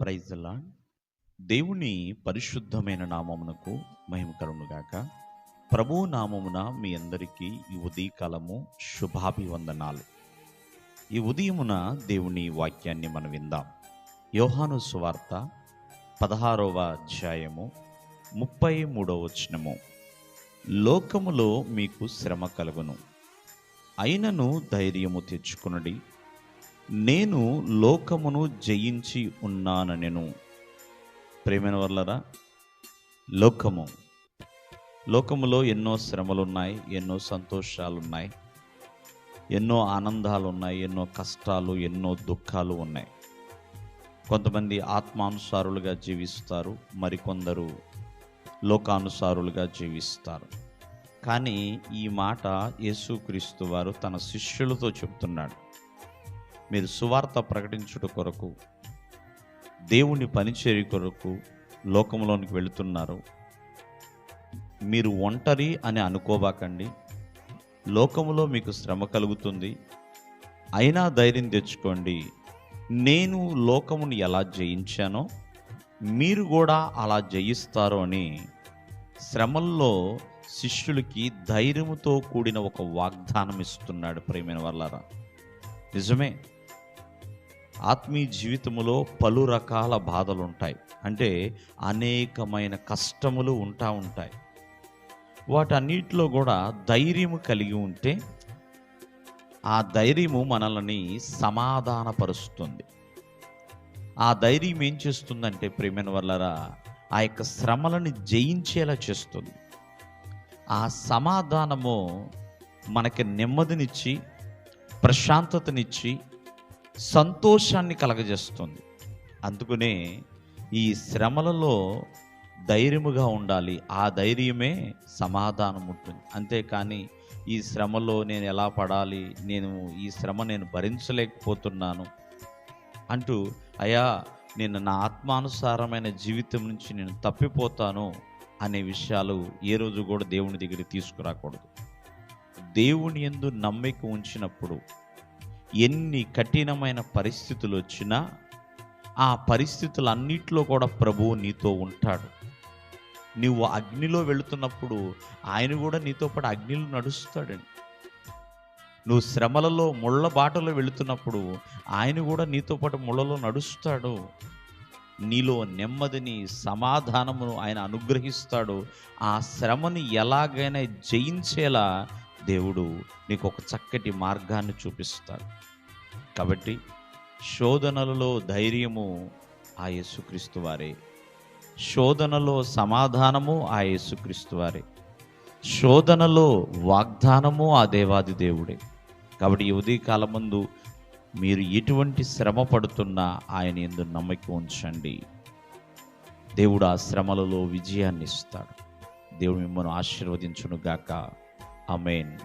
Praise దేవుని పరిశుద్ధమైన నామమునకు మహిమ కలుగునుగాక ప్రభు నామమున మీ అందరికీ ఈ ఉదయకాలము శుభాభివందనాలు. ఈ ఉదయమున దేవుని వాక్యాన్ని మనం విందాం. యోహాను సువార్త పదహారవ అధ్యాయము ముప్పై మూడవ వచనము. లోకములో మీకు శ్రమ కలుగును. అయినను ధైర్యము తెచ్చుకునడి. నేను లోకమును జయించి ఉన్నానెను ప్రేమైన వల్లరా లోకము. లోకములో ఎన్నో శ్రమలున్నాయి ఎన్నో సంతోషాలున్నాయి ఎన్నో ఆనందాలు ఉన్నాయి ఎన్నో కష్టాలు ఎన్నో దుఃఖాలు ఉన్నాయి. కొంతమంది ఆత్మానుసారులుగా జీవిస్తారు మరికొందరు లోకానుసారులుగా జీవిస్తారు. కానీ ఈ మాట యేసుక్రీస్తు వారు తన శిష్యులతో చెప్తున్నాడు. మీరు సువార్త ప్రకటించుట కొరకు దేవుని పరిచర్య కొరకు లోకంలోనికి వెళుతున్నారు. మీరు ఒంటరి అని అనుకోబాకండి. లోకములో మీకు శ్రమ కలుగుతుంది. అయినా ధైర్యం తెచ్చుకోండి. నేను లోకమును ఎలా జయించానో మీరు కూడా అలా జయిస్తారు అని శ్రమల్లో శిష్యులకి ధైర్యముతో కూడిన ఒక వాగ్దానం ఇస్తున్నాడు ప్రేమైన వల్లారా నిజమే ఆత్మీయ జీవితములో పలు రకాల బాధలు ఉంటాయి అంటే అనేకమైన కష్టములు ఉంటా ఉంటాయి. వాటన్నిటిలో కూడా ధైర్యము కలిగి ఉంటే ఆ ధైర్యము మనల్ని సమాధానపరుస్తుంది. ఆ ధైర్యం ఏం చేస్తుందంటే ప్రేమైన వల్లరా ఆ యొక్క శ్రమలను జయించేలా చేస్తుంది. ఆ సమాధానము మనకి నెమ్మదినిచ్చి ప్రశాంతతనిచ్చి సంతోషాన్ని కలగజేస్తుంది. అందుకనే ఈ శ్రమలలో ధైర్యముగా ఉండాలి. ఆ ధైర్యమే సమాధానం ఉంటుంది. అంతేకాని ఈ శ్రమలో నేను ఎలా పడాలి? నేను ఈ శ్రమ నేను భరించలేకపోతున్నాను అంటూ అయా నేను నా ఆత్మానుసారమైన జీవితం నుంచి నేను తప్పిపోతాను అనే విషయాలు ఏ రోజు కూడా దేవుని దగ్గర తీసుకురాకూడదు. దేవుని ఎందు నమ్మిక ఉంచినప్పుడు ఎన్ని కఠినమైన పరిస్థితులు వచ్చినా ఆ పరిస్థితులన్నిట్లో కూడా ప్రభువు నీతో ఉంటాడు. నువ్వు అగ్నిలో వెళుతున్నప్పుడు ఆయన కూడా నీతో పాటు అగ్నిలో నడుస్తాడండి. నువ్వు శ్రమలలో ముళ్ళ బాటలో వెళుతున్నప్పుడు ఆయన కూడా నీతో పాటు ముళ్ళలో నడుస్తాడు. నీలో నెమ్మదిని సమాధానమును ఆయన అనుగ్రహిస్తాడు. ఆ శ్రమని ఎలాగైనా జయించేలా దేవుడు నీకు ఒక చక్కటి మార్గాన్ని చూపిస్తాడు. కాబట్టి శోధనలలో ధైర్యము ఆ యేసుక్రీస్తు వారే. శోధనలో సమాధానము ఆ యేసుక్రీస్తు వారే. శోధనలో వాగ్దానము ఆ దేవాది దేవుడే. కాబట్టి ఈ ఉదయకాలం ముందు మీరు ఎటువంటి శ్రమ పడుతున్నా ఆయన ఎందు నమ్మకం ఉంచండి. దేవుడు ఆ శ్రమలలో విజయాన్ని ఇస్తాడు దేవుడు మిమ్మల్ని ఆశీర్వదించును Amen.